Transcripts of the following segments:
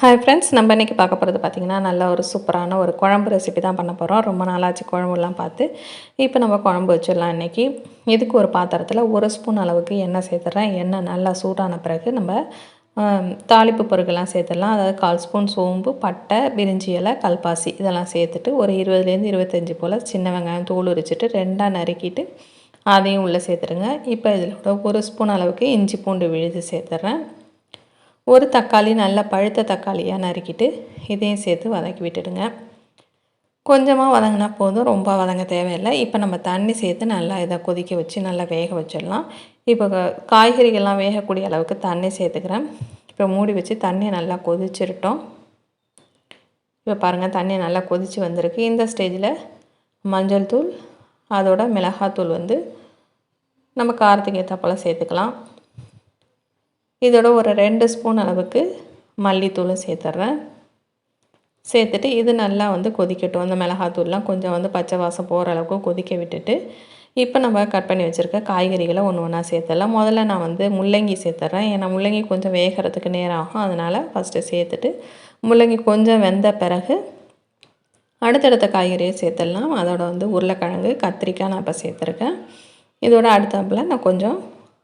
Hi friends நம்ம இன்றைக்கி பார்க்க போகிறது பார்த்திங்கன்னா நல்ல ஒரு சூப்பரான ஒரு குழம்பு ரெசிபி தான் பண்ண போகிறோம் ரொம்ப நாளாச்சு குழம்புலாம் பார்த்து. இப்போ நம்ம குழம்பு வச்சிடலாம் இன்றைக்கி இதுக்கு ஒரு பாத்திரத்தில் ஒரு ஸ்பூன் அளவுக்கு எண்ணெய் சேர்த்துறேன். எண்ணெய் நல்லா சூடான பிறகு நம்ம தாளிப்பு பொருட்கள்லாம் சேர்த்துடலாம். அதாவது கால் ஸ்பூன் சோம்பு பட்டை பிரிஞ்சி இலை கல்பாசி இதெல்லாம் சேர்த்துட்டு ஒரு இருபதுலேருந்து இருபத்தஞ்சி போல் சின்ன வெங்காயம் தோல் உரிச்சிட்டு ரெண்டாக நறுக்கிட்டு அதையும் உள்ளே சேர்த்துருங்க இப்போ இதில் ஒரு ஸ்பூன் அளவுக்கு இஞ்சி பூண்டு விழுது சேர்த்துட்றேன். ஒரு தக்காளி நல்லா பழுத்த தக்காளியாக நறுக்கிட்டு இதையும் சேர்த்து வதக்கி விட்டுடுங்க. கொஞ்சமாக வதங்கினா போதும். ரொம்ப வதங்க தேவையில்லை. இப்போ நம்ம தண்ணி சேர்த்து நல்லா இதை கொதிக்க வச்சு நல்லா வேக வச்சிடலாம். இப்போ காய்கறிகள்லாம் வேகக்கூடிய அளவுக்கு தண்ணி சேர்த்துக்கிறேன். இப்போ மூடி வச்சு தண்ணியை நல்லா கொதிச்சிருட்டோம் இப்போ பாருங்கள் தண்ணி நல்லா கொதித்து வந்திருக்கு. இந்த ஸ்டேஜில் மஞ்சள் தூள் அதோட மிளகாத்தூள் வந்து நம்ம காரத்துக்கு ஏற்றப்பெல்லாம் சேர்த்துக்கலாம். இதோட ஒரு ரெண்டு ஸ்பூன் அளவுக்கு மல்லித்தூளும் சேர்த்துட்றேன். சேர்த்துட்டு இது நல்லா வந்து கொதிக்கட்டும். அந்த மிளகாத்தூள்லாம் கொஞ்சம் வந்து பச்சை வாசம் போகிற அளவுக்கு கொதிக்க விட்டுட்டு இப்போ நம்ம கட் பண்ணி வச்சுருக்க காய்கறிகளை ஒன்று ஒன்றா சேர்த்துடலாம். முதல்ல நான் வந்து முள்ளங்கி சேர்த்துட்றேன். ஏன்னா முள்ளங்கி கொஞ்சம் வேகிறதுக்கு நேரம் ஆகும். அதனால் ஃபஸ்ட்டு சேர்த்துட்டு முள்ளங்கி கொஞ்சம் வெந்த பிறகு அடுத்தடுத்த காய்கறியை சேர்த்துடலாம். அதோட வந்து உருளைக்கிழங்கு கத்திரிக்காய் நான் இப்போ சேர்த்துருக்கேன். இதோட அடுத்தாப்பில் நான் கொஞ்சம்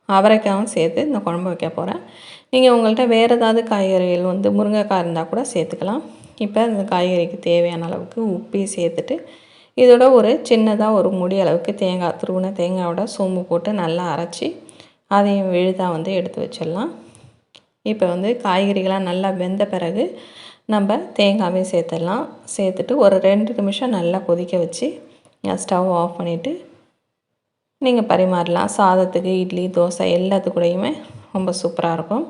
அவரைக்காயும் சேர்த்து இந்த குழம்பு வைக்க போகிறேன் நீங்கள் உங்கள்கிட்ட வேறு ஏதாவது காய்கறிகள் வந்து முருங்கைக்காய் இருந்தால் கூட சேர்த்துக்கலாம். இப்போ இந்த காய்கறிக்கு தேவையான அளவுக்கு உப்பையும் சேர்த்துட்டு இதோட ஒரு சின்னதாக ஒரு முடி அளவுக்கு தேங்காய் துருவின தேங்காயோட சோம்பு போட்டு நல்லா அரைச்சி அதையும் விழுதாக வந்து எடுத்து வச்சிடலாம். இப்போ வந்து காய்கறிகளாக நல்லா வெந்த பிறகு நம்ம தேங்காயும் சேர்த்துடலாம். சேர்த்துட்டு ஒரு ரெண்டு நிமிஷம் நல்லா கொதிக்க வச்சு ஸ்டவ் ஆஃப் பண்ணிவிட்டு நீங்கள் பரிமாறலாம். சாதத்துக்கு இட்லி தோசை எல்லாத்துக்கூடையுமே ரொம்ப சூப்பராக இருக்கும்.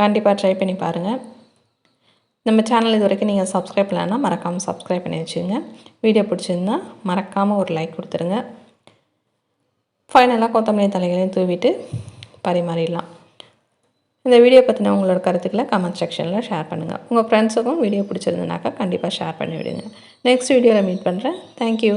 கண்டிப்பாக ட்ரை பண்ணி பாருங்கள் நம்ம சேனல் இது வரைக்கும் நீங்கள் சப்ஸ்கிரைப் பண்ணலன்னா மறக்காமல் சப்ஸ்கிரைப் பண்ணி வச்சுங்க வீடியோ பிடிச்சிருந்தா மறக்காமல் ஒரு லைக் கொடுத்துருங்க. ஃபைனலாக கொத்தமல்லி தலைகளையும் தூவிட்டு பரிமாறிடலாம். இந்த வீடியோ பற்றின உங்களோட கருத்துக்களை கமெண்ட் செக்ஷனில் ஷேர் பண்ணுங்கள் உங்கள் ஃப்ரெண்ட்ஸுக்கும் வீடியோ பிடிச்சிருந்தனாக்கா கண்டிப்பாக ஷேர் பண்ணி விடுங்க நெக்ஸ்ட் வீடியோவில் மீட் பண்ணுறேன் தேங்க்யூ